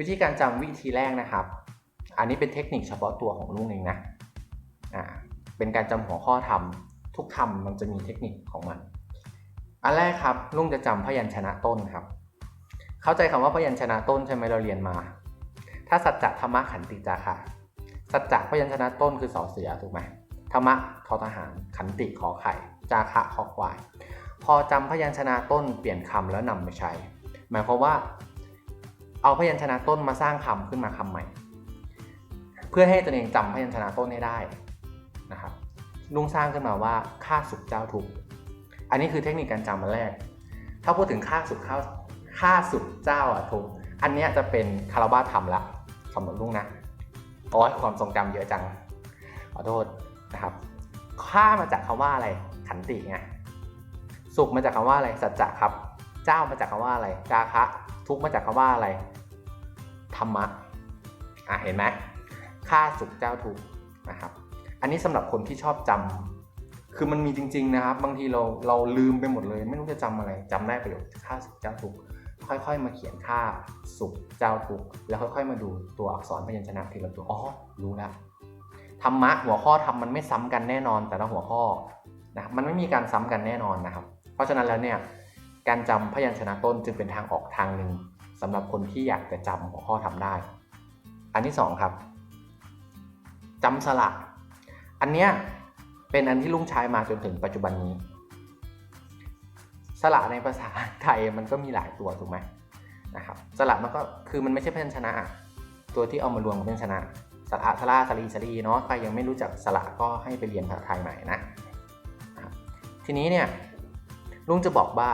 วิธีการจำวิธีแรกนะครับ อันนี้เป็นเทคนิคเฉพาะตัวของลุงเองนะอ่าเป็นการจำหัวข้อทำทุกคำมันจะมีเทคนิคของมัน อันแรกครับลุงจะจำพยัญชนะต้นครับ เข้าใจคำว่าพยัญชนะต้นใช่ไหมเราเรียนมา ถ้าสัจจะธรรมะขันติจาค่ะ สัจจะพยัญชนะต้นคือสอเสือถูกไหมธรรมะทอทหารขันติขอไข่ จาคะขอควาย พอจำพยัญชนะต้นเปลี่ยนคำแล้วนำไปใช้ หมายความว่า เอาพยัญชนะต้นมาสร้างคำขึ้นมาคำใหม่ เพื่อให้ตนเองจำพยัญชนะต้นให้ได้นะครับลุงสร้างขึ้นมาว่าข้าสุขเจ้าทุกอันนี้คือเทคนิคการจำมาแรก ถ้าพูดถึงข้าสุขข้าข้าสุขเจ้าอะทุกอันนี้จะเป็นคารวะธรรมละสำหรับลุงนะโอ้ยความทรงจำเยอะจังขอโทษนะครับข้ามาจากคำว่าอะไรขันติไงสุขมาจากคำว่าอะไรสัจจะครับ เจ้ามาจากคำว่าอะไรจาคะ ทุกมาจากคำว่าอะไร ธรรมะ อะเห็นไหมข้าสุขเจ้าทุกนะครับ อันนี้สำหรับคนที่ชอบจำคือมันมีจริง ๆ นะครับ บางทีเราเราลืมไปหมดเลย ไม่รู้จะจำอะไรจำได้ประโยคข้าสุขเจ้าทุกค่อยๆ มาเขียนข้าสุขเจ้าทุกแล้วค่อยๆ มาดูตัวอักษรพยัญชนะทีละตัว อ๋อ รู้แล้วธรรมะหัวข้อทำมันไม่ซ้ำกันแน่นอน แต่ละหัวข้อนะครับมันไม่มีการซ้ำกันแน่นอนนะครับ เพราะฉะนั้นแล้วเนี่ย การจำพยัญชนะต้นจึงเป็นทางออกทางหนึ่งสำหรับคนที่อยากจะจำหัวข้อทำได้ อันที่สองครับจำสระอันเนี้ยเป็นอันที่ลุงใช้มาจนถึงปัจจุบันนี้ สระในภาษาไทยมันก็มีหลายตัวถูกไหมนะครับสระมันก็คือมันไม่ใช่พยัญชนะ ตัวที่เอามารวมกับพยัญชนะสระทราสรีสรีเนาะใครยังไม่รู้จักสระก็ให้ไปเรียนภาษาไทยใหม่นะทีนี้เนี่ยลุงจะบอกว่า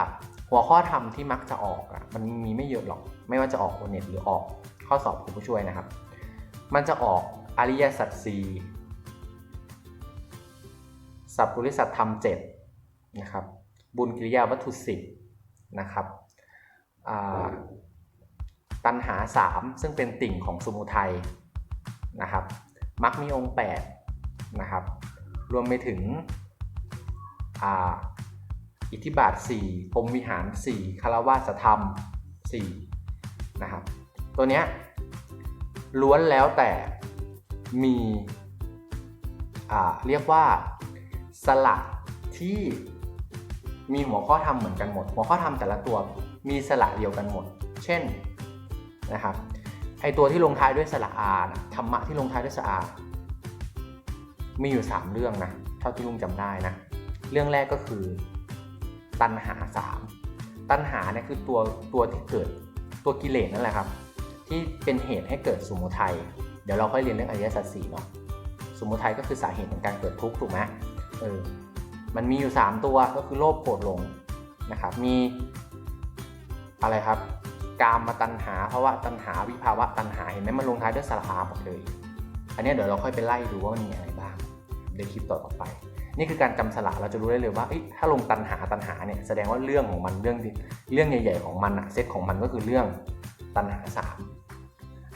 หัวข้อธรรมที่มักจะออกอะมันมีไม่เยอะหรอก ไม่ว่าจะออกโอเน็ตหรือออกข้อสอบครูผู้ช่วยนะครับ มันจะออกอริยสัจสี่สัพพุริสัตธรรมเจ็ดนะครับ บุญกิริยาวัตถุสิบนะครับตัณหาสามซึ่งเป็นติ่งของสมุทัยนะครับมักมีองค์แปดนะครับ รวมไปถึง อิทธิบาท 4พรมวิหาร 4คารวาสธรรม4นะครับ ตัวเนี้ยล้วนแล้วแต่มีเรียกว่าสลักที่มีหัวข้อธรรมเหมือนกันหมด หัวข้อธรรมแต่ละตัวมีสระเดียวกันหมด เช่นนะครับไอตัวที่ลงท้ายด้วยสระอานะธรรมะที่ลงท้ายด้วยสระอา มีอยู่ 3 เรื่องนะเท่าที่ลุงจำได้นะ เรื่องแรกก็คือ ตัณหา 3 ตัณหาเนี่ยคือตัวตัวที่เกิดตัวกิเลสนั่นแหละครับ ที่เป็นเหตุให้เกิดสมุทัยเดี๋ยวเราค่อยเรียนเรื่องอริยสัจสี่เนาะสมุทัยก็คือสาเหตุของการเกิดทุกข์ถูกไหมเออมันมีอยู่ 3 ตัวก็คือโลภโกรธหลงนะครับมีอะไรครับกามมาตัณหาภาวะตัณหาวิภาวะตัณหาเห็นไหมมันลงท้ายด้วยสาระอาหมดเลย อันนี้เดี๋ยวเราค่อยไปไล่ดูว่ามันมีอะไรบ้างในคลิปต่อไป นี่คือการจำสระเราจะรู้ได้เลยว่าถ้าลงตันหาตันหาเนี่ยแสดงว่าเรื่องของมันเรื่องเรื่องใหญ่ ๆ ของมันอะเซตของมันก็คือเรื่องตันหาสาม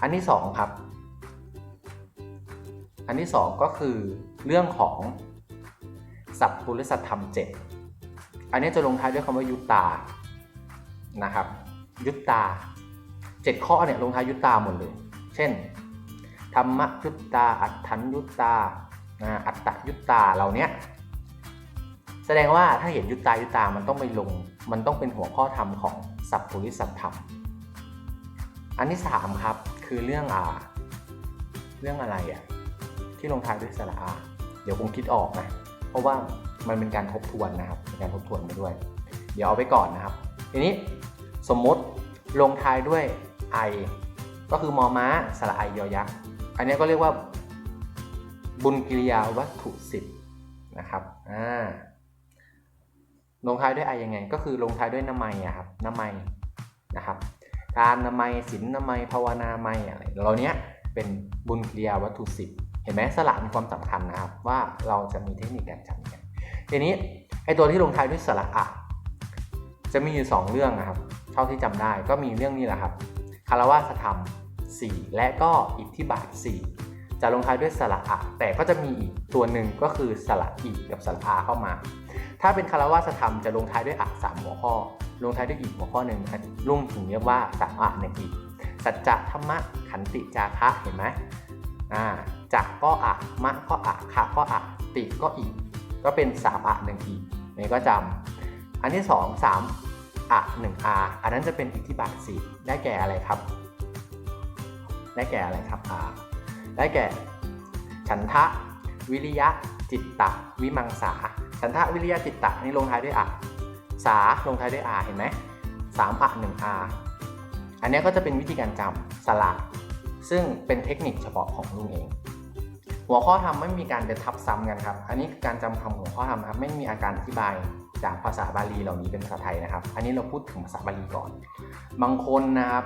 อันที่สองครับ อันที่สองก็คือเรื่องของสัพพุริสัตธรรมเจ็ดอันนี้จะลงท้ายด้วยคำว่ายุตตานะครับ ยุตตาเจ็ดข้อเนี่ยลงท้ายยุตตาหมดเลย เช่นธรรมยุตตาอัตถันยุตตา อัตตยุตตาเหล่านี้แสดงว่าถ้าเห็นยุตตายุตตามันต้องไปลง มันต้องเป็นหัวข้อธรรมของสัพพุริสัตธรรม อันที่สามครับคือเรื่องอ่าเรื่องอะไรอะที่ลงท้ายด้วยสระอาเดี๋ยวคงคิดออกนะเพราะว่ามันเป็นการทบทวนนะครับเป็นการทบทวนไปด้วย เดี๋ยวเอาไปก่อนนะครับ ทีนี้สมมติลงท้ายด้วย i ก็คือมอม้าสระไอยอยักษ์อันนี้ก็เรียกว่า บุญกิริยาวัตถุสิบนะครับอ่าลงท้ายด้วยไอยังไง ก็คือลงท้ายด้วยน้ำไมอะครับน้ำไมนะครับทานน้ำไมศีลน้ำไมภาวนาไมอะไรเหล่านี้เป็นบุญกิริยาวัตถุสิบเห็นไหมสระมีความสำคัญนะครับว่าเราจะมีเทคนิคการจำกันทีนี้ไอตัวที่ลงท้ายด้วยสระอะจะมีอยู่สองเรื่องนะครับ เท่าที่จำได้ก็มีเรื่องนี้แหละครับคารวะธรรม 4 และก็อิทธิบาท4 จะลงท้ายด้วยสระอะแต่ก็จะมีอีกตัวหนึ่งก็คือสระอีกับสระอาเข้ามา ถ้าเป็นคารวะธรรมจะลงท้ายด้วยอะสามหัวข้อ ลงท้ายด้วยอีกหัวข้อหนึ่งลุงถึงเรียกว่าสามอะหนึ่งอีกสัจจะธรรมะขันติจาคะเห็นไหมอ่าจักก็อะมะก็อะคะก็อะติก็อีก ก็เป็นสามอะหนึ่งอีกนี่ก็จำอันที่สองสามอะหนึ่งอาอันนั้นจะเป็นอิทธิบาทสี่ได้แก่อะไรครับ ได้แก่อะไรครับอา ได้แก่ ฉันทะ วิริยะ จิตตะ วิมังสา ฉันทะวิริยะจิตตะนี่ลงท้ายด้วยอะสาลงท้ายด้วยอาเห็นไหมสามอะหนึ่งอาอันนี้ก็จะเป็นวิธีการจำสลักซึ่งเป็นเทคนิคเฉพาะของลุงเอง หัวข้อธรรมไม่มีการไปทับซ้ำกันครับ อันนี้คือการจำคำหัวข้อธรรมนะครับ ไม่มีอาการอธิบายจากภาษาบาลีเหล่านี้เป็นภาษาไทยนะครับ อันนี้เราพูดถึงภาษาบาลีก่อน บางคนนะครับ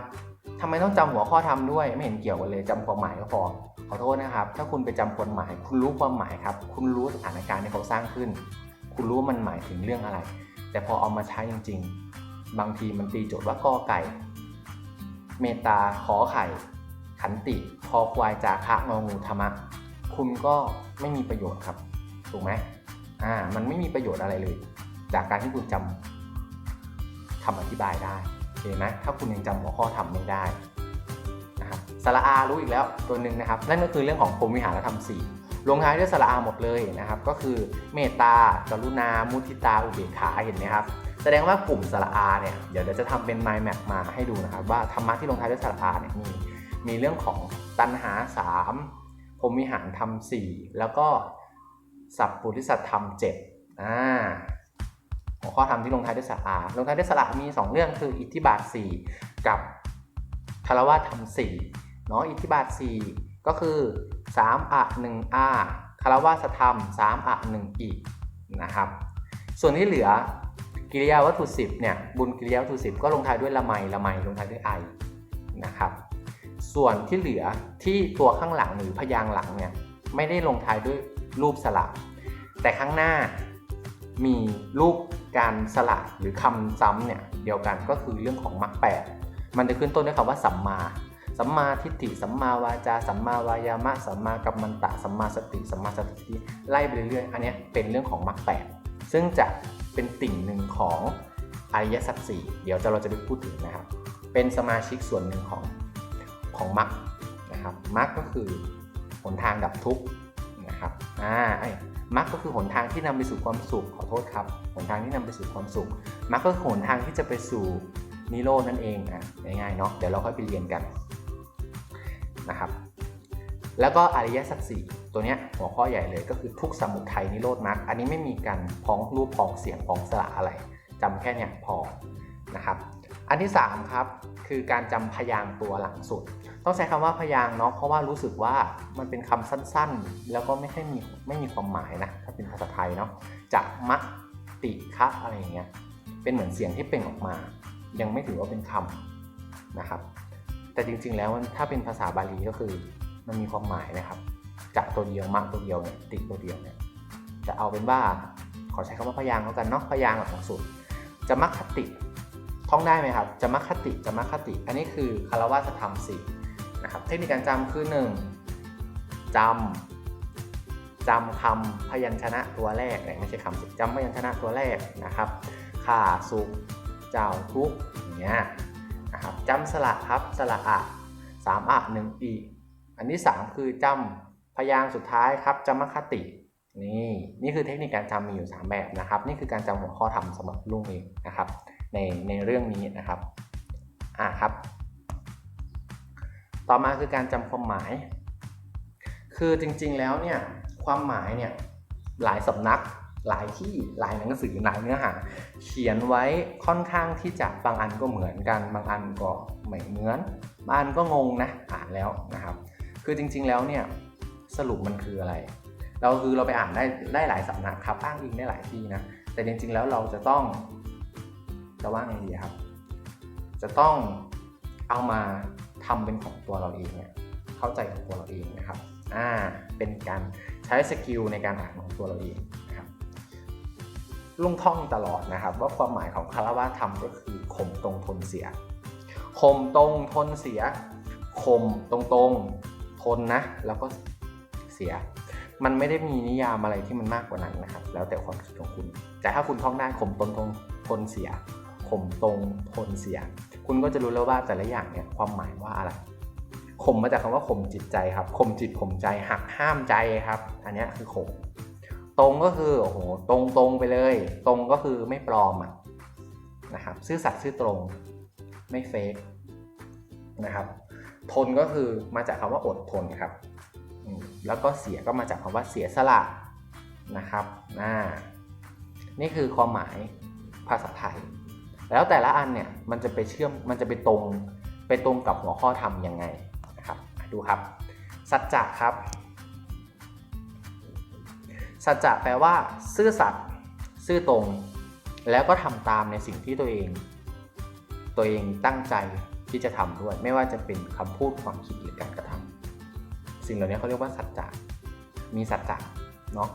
ทำไมต้องจำหัวข้อธรรมด้วย ไม่เห็นเกี่ยวกันเลยจำความหมายก็พอ ขอโทษนะครับ ถ้าคุณไปจำความหมาย คุณรู้ความหมายครับ คุณรู้สถานการณ์ที่เขาสร้างขึ้น คุณรู้ว่ามันหมายถึงเรื่องอะไร แต่พอเอามาใช้จริง ๆ บางทีมันตีโจทย์ว่ากอไก่ เมตตาขอไข่ ขันติคอควายจาคะงองูธรรมะ คุณก็ไม่มีประโยชน์ครับ ถูกไหมอ่า มันไม่มีประโยชน์อะไรเลย จากการที่คุณจำคำอธิบายได้โอเคไหมถ้าคุณยังจำหัวข้อทำไม่ได้ สระอารู้อีกแล้วตัวหนึ่งนะครับ นั่นก็คือเรื่องของพรหมวิหารธรรมสี่ลงท้ายด้วยสระอาหมดเลยนะครับ ก็คือเมตตา กรุณา มุทิตา อุเบกขาเห็นไหมครับแสดงว่ากลุ่มสระอาเนี่ยเดี๋ยวเดี๋ยวจะทำเป็น mind map มาให้ดูนะครับ ว่าธรรมะที่ลงท้ายด้วยสระอาเนี่ยมีมีเรื่องของตัณหา3พรหมวิหารธรรม4แล้วก็สัพปุริสัตธรรม7อ่าหัวข้อธรรมที่ลงท้ายด้วยสระอาลงท้ายด้วยสระมี 2 เรื่องคืออิทธิบาท 4 กับคารวะธรรม4 เนาะอิทธิบาท 4 ก็คือ 3อะ1อาคารวะสธรรม 3อะ1อีนะครับ ส่วนที่เหลือกิริยาวัตถุ 10เนี่ยบุญกิริยาวัตถุ 10 ก็ลงท้ายด้วยละไมละไมลงท้ายด้วยไอนะครับ ส่วนที่เหลือที่ตัวข้างหลังหรือพยางค์หลังเนี่ยไม่ได้ลงท้ายด้วยรูปสระแต่ข้างหน้ามีรูปการสระหรือคำซ้ำเนี่ยเดียวกันก็คือเรื่องของมรรคแปดมันจะขึ้นต้นด้วยคำว่าสัมมา สัมมาทิฏฐิสัมมาวาจา สัมมาวายามะ สัมมากัมมันตะ สัมมาสติ สัมมาสติทิไล่ไปเรื่อยๆ อันนี้เป็นเรื่องของมรรคแปดซึ่งจะเป็นติ่งหนึ่งของอริยสัจสี่เดี๋ยวจะเราจะไปพูดถึงนะครับ เป็นสมาชิกส่วนหนึ่งของของมรรคนะครับมรรคก็คือหนทางดับทุกข์นะครับอ่าไอ้มรรคก็คือหนทางที่นำไปสู่ความสุขขอโทษครับหนทางที่นำไปสู่ความสุขมรรคก็คือหนทางที่จะไปสู่นิโรธนั่นเองอะง่ายๆเนาะเดี๋ยวเราค่อยไปเรียนกัน นะครับ แล้วก็อริยสัจสี่ตัวเนี้ยหัวข้อใหญ่เลยก็คือทุกสมุทัยนิโรธมรรคอันนี้ไม่มีการพ้องรูปพ้องเสียงพ้องสระอะไรจำแค่เนี้ยพอนะครับ อันที่3ครับคือการจำพยางตัวหลังสุด ต้องใช้คำว่าพยางเนาะเพราะว่ารู้สึกว่ามันเป็นคำสั้นๆ แล้วก็ไม่ค่อยมีไม่มีความหมายนะถ้าเป็นภาษาไทยเนาะจะมะติคะอะไรอย่างเงี้ยเป็นเหมือนเสียงที่เปล่งออกมา ยังไม่ถือว่าเป็นคำนะครับ แต่จริง ๆ แล้วถ้าเป็นภาษาบาลีก็คือมันมีความหมายนะครับจะตัวเดียวมะตัวเดียวเนี่ยติตัวเดียวเนี่ยจะเอาเป็นว่าขอใช้คำว่าพยางค์แล้วกันเนาะพยางค์หลังสุดจะมัคคติท่องได้ไหมครับจะมัคคติจะมัคคติ อันนี้คือคารวะธรรมสี่นะครับเทคนิคการจำคือ 1. จำจำคำพยัญชนะตัวแรกเนี่ยไม่ใช่คำสิจำพยัญชนะตัวแรกนะครับข่าสุขเจ้าทุกอย่างเงี้ย นะครับจำสระครับสระอะสามอะหนึ่งอีอันที่3คือจำพยางค์สุดท้ายครับจำมัคคตินี่นี่คือเทคนิคการจำมีอยู่ 3 แบบนะครับ นี่คือการจำหัวข้อธรรมสำหรับลุงเองนะครับ ในในเรื่องนี้นะครับอ่าครับ ต่อมาคือการจำความหมาย คือจริงๆแล้วเนี่ยความหมายเนี่ยหลายสำนัก หลายที่หลายหนังสือหลายเนื้อหา เขียนไว้ค่อนข้างที่จะบางอันก็เหมือนกัน บางอันก็ไม่เหมือนบางอันก็งงนะอ่านแล้วนะครับ คือจริงๆแล้วเนี่ยสรุปมันคืออะไร เราคือเราไปอ่านได้ได้หลายสำนักครับอ้างอิงได้หลายที่นะแต่จริงๆแล้วเราจะต้องจะว่าไงดีครับ จะต้องเอามาทำเป็นของตัวเราเองเนี่ยเข้าใจของตัวเราเองนะครับอ่าเป็นการใช้สกิลในการอ่านของตัวเราเอง ลุงท่องตลอดนะครับ ว่าความหมายของคารวะธรรมก็คือข่มตรงทนเสียข่มตรงทนเสียข่มตรงตรงทนนะ แล้วก็เสีย มันไม่ได้มีนิยามอะไรที่มันมากกว่านั้นนะครับ แล้วแต่ความคิดของคุณ แต่ถ้าคุณท่องได้ข่มตนทนทนเสียข่มตรงทนเสีย คุณก็จะรู้แล้วว่าแต่ละอย่างเนี่ยความหมายว่าอะไรข่มมาจากคำว่าข่มจิตใจครับข่มจิตข่มใจหักห้ามใจครับ อันนี้คือข่ม ตรงก็คือโอ้โหตรงตรงไปเลย ตรงก็คือไม่ปลอมอะนะครับซื่อสัตย์ซื่อตรงไม่เฟกนะครับทนก็คือมาจากคำว่าอดทนครับ แล้วก็เสียก็มาจากคำว่าเสียสละนะครับอ่านี่คือความหมายภาษาไทย แล้วแต่ละอันเนี่ยมันจะไปเชื่อมมันจะไปตรงไปตรงกับหัวข้อธรรมยังไงนะครับดูครับ สัจจะครับ สัจจะแปลว่า ซื่อสัตย์ซื่อตรง แล้วก็ทำตามในสิ่งที่ตัวเอง ตัวเองตั้งใจที่จะทำด้วย ไม่ว่าจะเป็นคำพูดความคิดหรือการกระทำสิ่งเหล่านี้เขาเรียกว่าสัจจะมีสัจจะเนาะ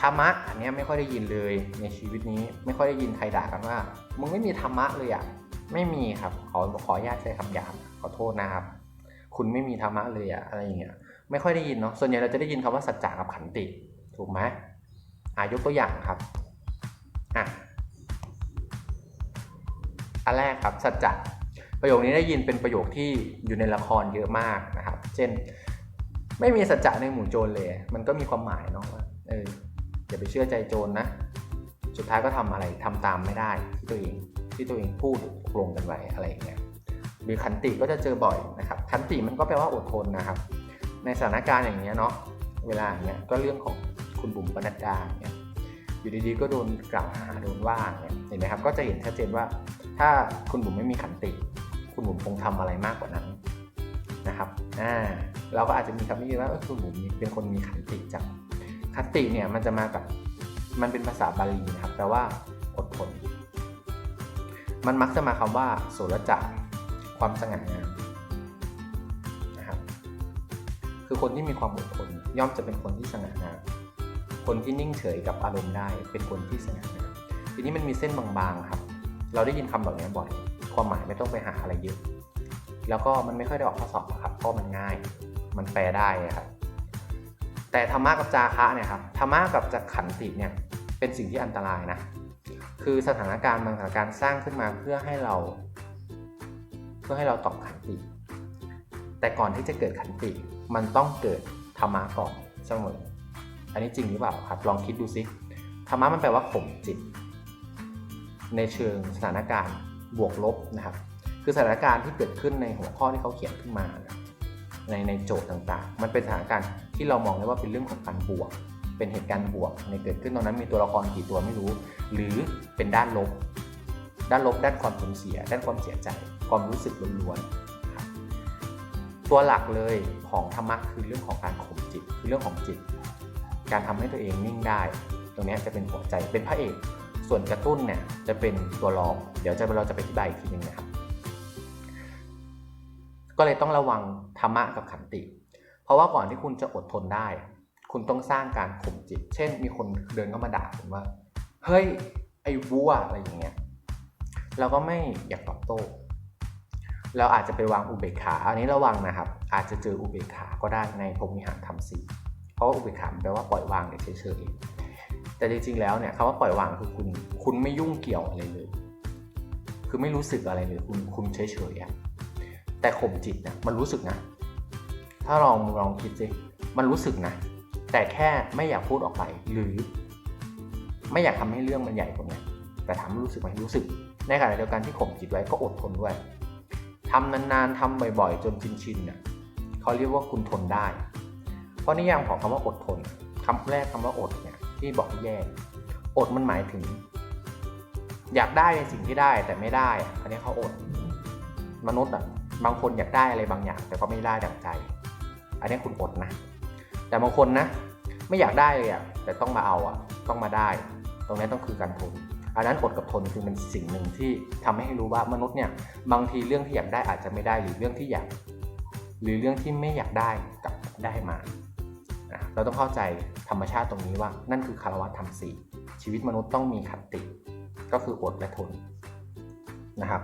ธรรมะอันนี้ไม่ค่อยได้ยินเลยในชีวิตนี้ไม่ค่อยได้ยินใครด่ากันว่ามึงไม่มีธรรมะเลยอะไม่มีครับขอขออนุญาตใช้คำหยาบขอโทษนะครับ คุณไม่มีธรรมะเลยอะอะไรอย่างเงี้ยไม่ค่อยได้ยินเนาะส่วนใหญ่เราจะได้ยินคำว่าสัจจะกับขันติ ถูกไหมอะยกตัวอย่างครับอะอันแรกครับสัจจะประโยคนี้ได้ยินเป็นประโยคที่อยู่ในละครเยอะมากนะครับ เช่น ไม่มีสัจจะในหมู่โจรเลย มันก็มีความหมายเนาะว่าเอออย่าไปเชื่อใจโจรนะสุดท้ายก็ทำอะไรทำตามไม่ได้ที่ตัวเองที่ตัวเองพูดตกลงกันไว้อะไรอย่างเงี้ยหรือขันติก็จะเจอบ่อยนะครับขันติมันก็แปลว่าอดทนนะครับ ในสถานการณ์อย่างเงี้ยเนาะเวลาอย่างเงี้ยก็เรื่องของ คุณบุ๋มปนัดดาเนี่ยอยู่ดีๆก็โดนกล่าวหาโดนว่าเนี่ยเห็นไหมครับ ก็จะเห็นชัดเจนว่า ถ้าคุณบุ๋มไม่มีขันติ คุณบุ๋มคงทำอะไรมากกว่านั้นนะครับอ่าเราก็อาจจะมีคำนี้ว่าคุณบุ๋มเป็นคนมีขันติจังขันติเนี่ยมันจะมากับมันเป็นภาษาบาลีนะครับแปลว่าอดทนมันมักจะมาคำว่าโสรจะความสง่างามนะครับคือคนที่มีความอดทนย่อมจะเป็นคนที่สง่างาม คนที่นิ่งเฉยกับอารมณ์ได้ เป็นคนที่สง่างามทีนี้มันมีเส้นบางๆครับ เราได้ยินคำแบบนี้บ่อย ความหมายไม่ต้องไปหาอะไรเยอะ แล้วก็มันไม่ค่อยได้ออกข้อสอบครับ เพราะมันง่าย มันแปลได้ครับ แต่ธรรมะกับจาคะเนี่ยครับธรรมะกับจักขันติเนี่ยเป็นสิ่งที่อันตรายนะ คือสถานการณ์บางสถานการณ์สร้างขึ้นมาเพื่อให้เรา เพื่อให้เราตอบขันติ แต่ก่อนที่จะเกิดขันติ มันต้องเกิดธรรมะก่อนเสมอ อันนี้จริงหรือเปล่าครับ ลองคิดดูซิธรรมะมันแปลว่าข่มจิต ในเชิงสถานการณ์บวกลบนะครับ คือสถานการณ์ที่เกิดขึ้นในหัวข้อที่เขาเขียนขึ้นมานะในในโจทย์ต่างๆ มันเป็นสถานการณ์ที่เรามองได้ว่าเป็นเรื่องของการบวก เป็นเหตุการณ์บวก ในเกิดขึ้นตรงนั้นมีตัวละครกี่ตัวไม่รู้ หรือเป็นด้านลบ ด้านลบด้านความสูญเสีย ด้านความเสียใจ ความรู้สึกล้วนๆตัวหลักเลยของธรรมะคือเรื่องของการข่มจิต คือเรื่องของจิต การทำให้ตัวเองนิ่งได้ ตรงนี้จะเป็นหัวใจเป็นพระเอก ส่วนกระตุ้นเนี่ยจะเป็นตัวรอง เดี๋ยวจะเราจะไปอธิบายอีกทีนึงนะครับ ก็เลยต้องระวังธรรมะกับขันติ เพราะว่าก่อนที่คุณจะอดทนได้ คุณต้องสร้างการข่มจิต เช่น มีคนเดินเข้ามาด่าคุณว่า เฮ้ยไอ้วัวอะไรอย่างเงี้ย เราก็ไม่อยากตอบโต้เราอาจจะไปวางอุเบกขา อันนี้ระวังนะครับ อาจจะเจออุเบกขาก็ได้ในพรมิหารธรรมสี่ ราะว่าอุเบกขาแปลว่าปล่อยวางเฉยๆแต่จริงๆแล้วเนี่ยคำว่าปล่อยวางคือคุณคุณไม่ยุ่งเกี่ยวอะไรเลย คือไม่รู้สึกอะไรเลยคุณคุณเฉยๆอะแต่ข่มจิตนะมันรู้สึกนะ ถ้าลองลองคิดสิมันรู้สึกนะ แต่แค่ไม่อยากพูดออกไปหรือ ไม่อยากทำให้เรื่องมันใหญ่กว่านี้แต่ทำให้รู้สึกไหมรู้สึก ในขณะเดียวกันที่ข่มจิตไว้ก็อดทนด้วยทำนานๆทำบ่อยๆ จนชินๆเนี่ยเขาเรียกว่าคุณทนได้ เพราะนิยามของคำว่าอดทนคำแรกคำว่าอดเนี่ยที่บอกแยกอดมันหมายถึง อยากได้ในสิ่งที่ได้แต่ไม่ได้อะอันนี้เขาอด มนุษย์อะบางคนอยากได้อะไรบางอย่าง แต่ก็ไม่ได้ดังใจ อันนี้คุณอดนะ แต่บางคนนะ ไม่อยากได้เลยอะแต่ต้องมาเอาอะ ต้องมาได้ ตรงนี้ต้องคือการทนอันนั้นอดกับทนคือเป็นสิ่งหนึ่งที่ทำให้รู้ว่ามนุษย์เนี่ยบางทีเรื่องที่อยากได้อาจจะไม่ได้หรือเรื่องที่อยาก หรือเรื่องที่ไม่อยากได้กลับได้มา เราต้องเข้าใจธรรมชาติตรงนี้ว่า นั่นคือคารวะธรรมสี่ชีวิตมนุษย์ต้องมีขันติ ก็คืออดและทนนะครับ